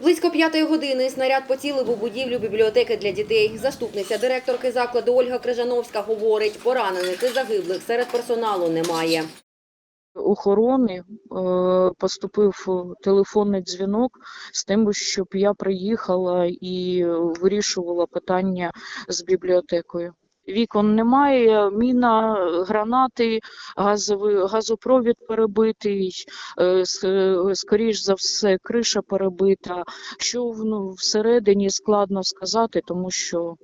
Близько п'ятої години снаряд поцілив у будівлю бібліотеки для дітей. Заступниця директорки закладу Ольга Крижановська говорить, поранених і загиблих серед персоналу немає. охорони е, поступив телефонний дзвінок з тим, щоб я приїхала і вирішувала питання з бібліотекою. Вікон немає, міна, гранати, газовий, газопровід перебитий, е, скоріш за все, криша перебита. Що ну, всередині складно сказати, тому що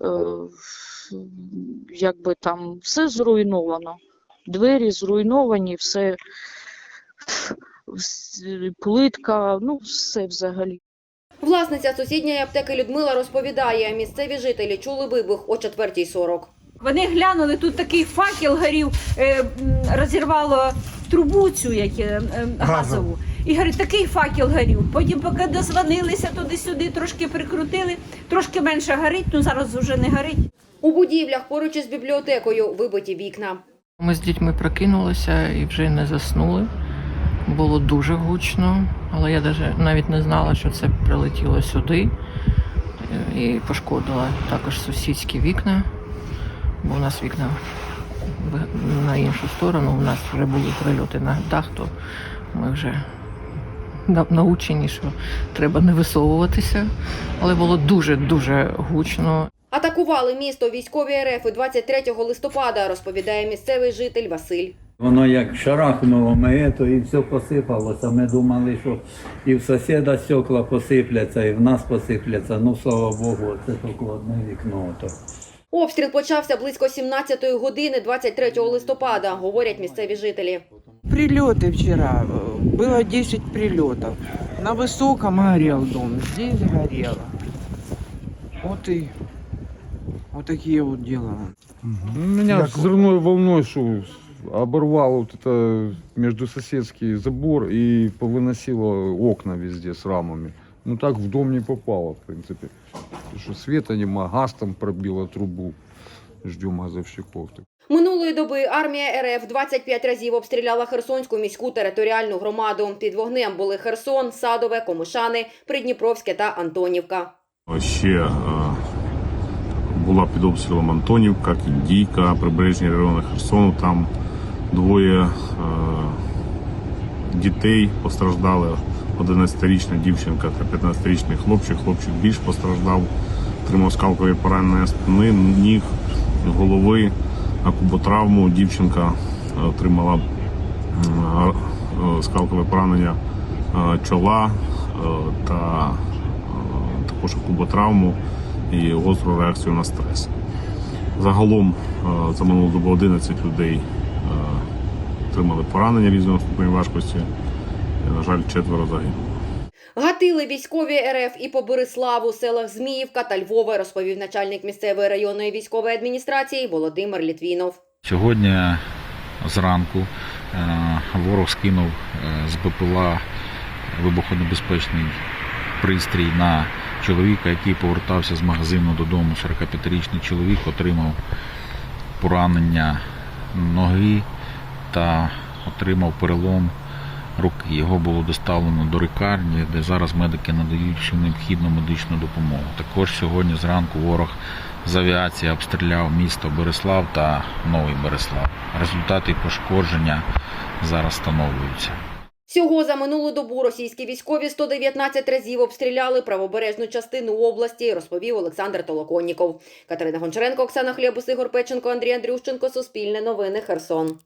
е, якби там все зруйновано двері зруйновані, все плитка, ну все взагалі. Власниця сусідньої аптеки Людмила розповідає, місцеві жителі чули вибух о 4.40. Вони глянули, тут такий факел горів, е, розірвало трубу цю як, газову. І говорить, такий факел горів. Потім, поки дозвонилися туди-сюди, трошки прикрутили, трошки менше горить, ну зараз вже не горить. У будівлях поруч із бібліотекою вибиті вікна. Ми з дітьми прокинулися і вже не заснули. Було дуже гучно, але я навіть не знала, що це прилетіло сюди Е, і пошкодило також сусідські вікна, бо у нас вікна на іншу сторону. У нас вже були прильоти на дах, то ми вже научені, що треба не висовуватися. Але було дуже-дуже гучно. Атакували місто військові РФ 23 листопада, розповідає місцевий житель Василь. Воно як шарахнуло ми то і все посипалося. Ми думали, що і в сусіда стекла посипляться, і в нас посипляться. Ну, слава Богу, це тільки одне вікно. То. Обстріл почався близько 17 години 23 листопада, говорять місцеві жителі. Прилеты вчера. э, Было 10 прилетов. На высоком горел дом, здесь горело. Вот и вот такие вот дела. Ну, Меня взрывной волной что оборвало вот это междусоседский забор и повыносило окна везде с рамами. Ну так в дом не попало, в принципе. Потому что света нема, газ там пробило трубу. Ждем газовщиков. Минулої доби армія РФ 25 разів обстріляла Херсонську міську територіальну громаду. Під вогнем були Херсон, Садове, Комишани, Придніпровське та Антонівка. Ще е, була під обстрілом Антонівка, Кіндійка, прибережні райони Херсону. Там двоє е, дітей постраждали. 11-річна дівчинка та 15-річний хлопчик. Хлопчик більш постраждав, отримав скалкові поранення спини, ніг, голови, акуботравму. Дівчинка е, отримала е, скалкове поранення чола та також куботравму і гостру реакцію на стрес. Загалом е, за минулу добу 11 людей е, отримали поранення різного ступеня важкості. І, на жаль, четверо загинуло. Гатили військові РФ і по Бориславу, селах Зміївка та Львове, розповів начальник місцевої районної військової адміністрації Володимир Літвінов. Сьогодні зранку е, ворог скинув з БПЛА вибухонебезпечний пристрій на чоловіка, який повертався з магазину додому. 45-річний чоловік отримав поранення ноги та отримав перелом руки. Його було доставлено до лікарні, де зараз медики надають всю необхідну медичну допомогу. Також сьогодні зранку ворог з авіації обстріляв місто Береслав та Новий Береслав. Результати пошкодження зараз встановлюються. Всього за минулу добу російські військові 119 разів обстріляли правобережну частину області, розповів Олександр Толоконніков. Катерина Гончаренко, Оксана Хлєбус, Ігор Печенко, Андрій Андрющенко, Суспільне новини, Херсон.